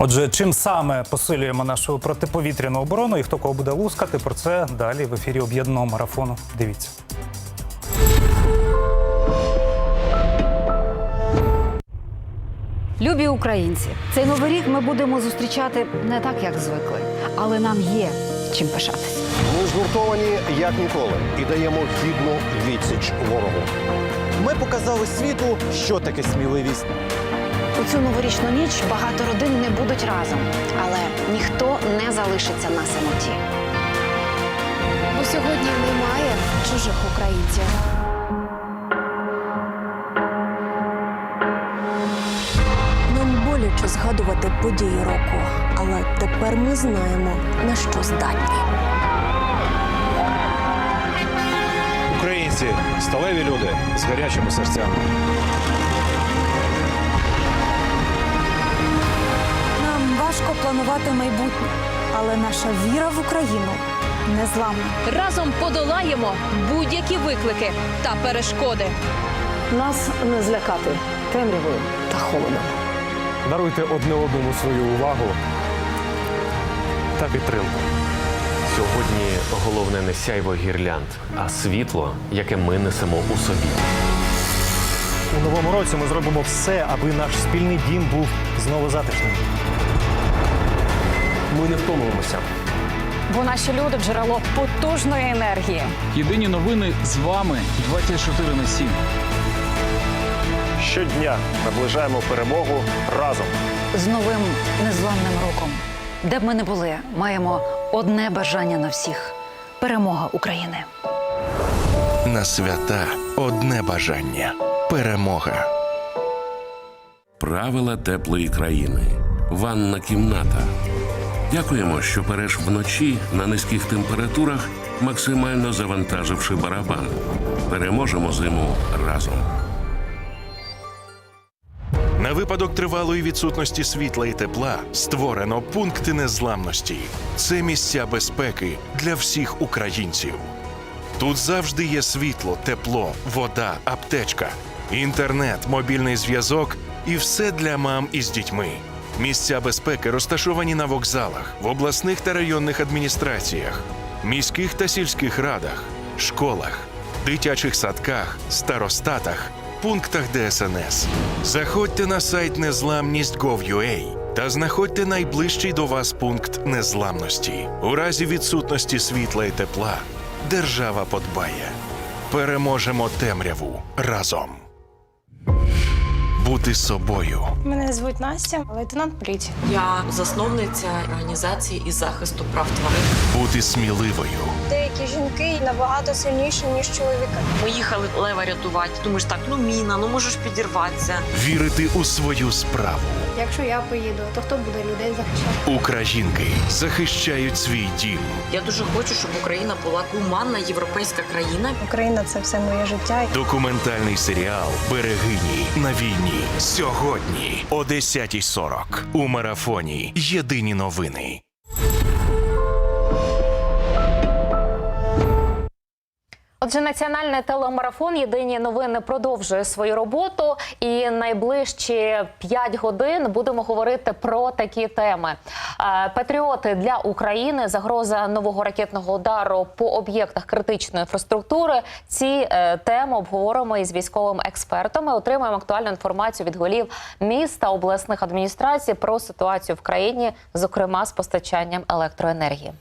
Отже, чим саме посилюємо нашу протиповітряну оборону і хто кого буде лускати, про це далі в ефірі об'єднаного марафону. Дивіться. Любі українці, цей новий рік ми будемо зустрічати не так, як звикли, але нам є чим пишатися. Ми згуртовані як ніколи і даємо гідну відсіч ворогу. Ми показали світу, що таке сміливість. У цю новорічну ніч багато родин не будуть разом, але ніхто не залишиться на самоті. Бо сьогодні немає чужих українців. Нам боляче згадувати події року, але тепер ми знаємо, на що здатні. Українці сталеві люди з гарячими серцями. Важко планувати майбутнє, але наша віра в Україну незламна. Разом подолаємо будь-які виклики та перешкоди. Нас не злякати темрявою та холодом. Даруйте одне одному свою увагу та підтримку. Сьогодні головне не сяйво гірлянд, а світло, яке ми несемо у собі. У новому році ми зробимо все, аби наш спільний дім був знову затишним. Ми не втомуємося. Бо наші люди джерело потужної енергії. Єдині новини з вами 24 на 7. Щодня наближаємо перемогу разом. З новим незламним роком, де б ми не були, маємо одне бажання на всіх перемога України. На свята одне бажання перемога. Правила теплої країни. Ванна кімната. Дякуємо, що переш вночі на низьких температурах, максимально завантаживши барабан. Переможемо зиму разом. На випадок тривалої відсутності світла і тепла створено пункти незламності. Це місця безпеки для всіх українців. Тут завжди є світло, тепло, вода, аптечка, інтернет, мобільний зв'язок і все для мам із дітьми. Місця безпеки розташовані на вокзалах, в обласних та районних адміністраціях, міських та сільських радах, школах, дитячих садках, старостатах, пунктах ДСНС. Заходьте на сайт незламність.gov.ua та знаходьте найближчий до вас пункт незламності. У разі відсутності світла і тепла держава подбає. Переможемо темряву разом. Бути собою. Мене звуть Настя, лейтенант поліції. Я засновниця організації із захисту прав тварин. Бути сміливою. Деякі жінки набагато сильніші, ніж чоловіки. Ми їхали лева рятувати. Думаєш, так, ну міна, ну можеш підірватися. Вірити у свою справу. Якщо я поїду, то хто буде людей захищати? Українки захищають свій дім. Я дуже хочу, щоб Україна була гуманна європейська країна. Україна це все моє життя. Документальний серіал Берегині на війні сьогодні о 10.40 у марафоні. Єдині новини. Отже, національний телемарафон Єдині новини продовжує свою роботу, і найближчі 5 годин будемо говорити про такі теми: Е, патріоти для України, загроза нового ракетного удару по об'єктах критичної інфраструктури. Ці е, теми обговоримо із військовими експертами. Отримаємо актуальну інформацію від голів міст та обласних адміністрацій про ситуацію в країні, зокрема з постачанням електроенергії.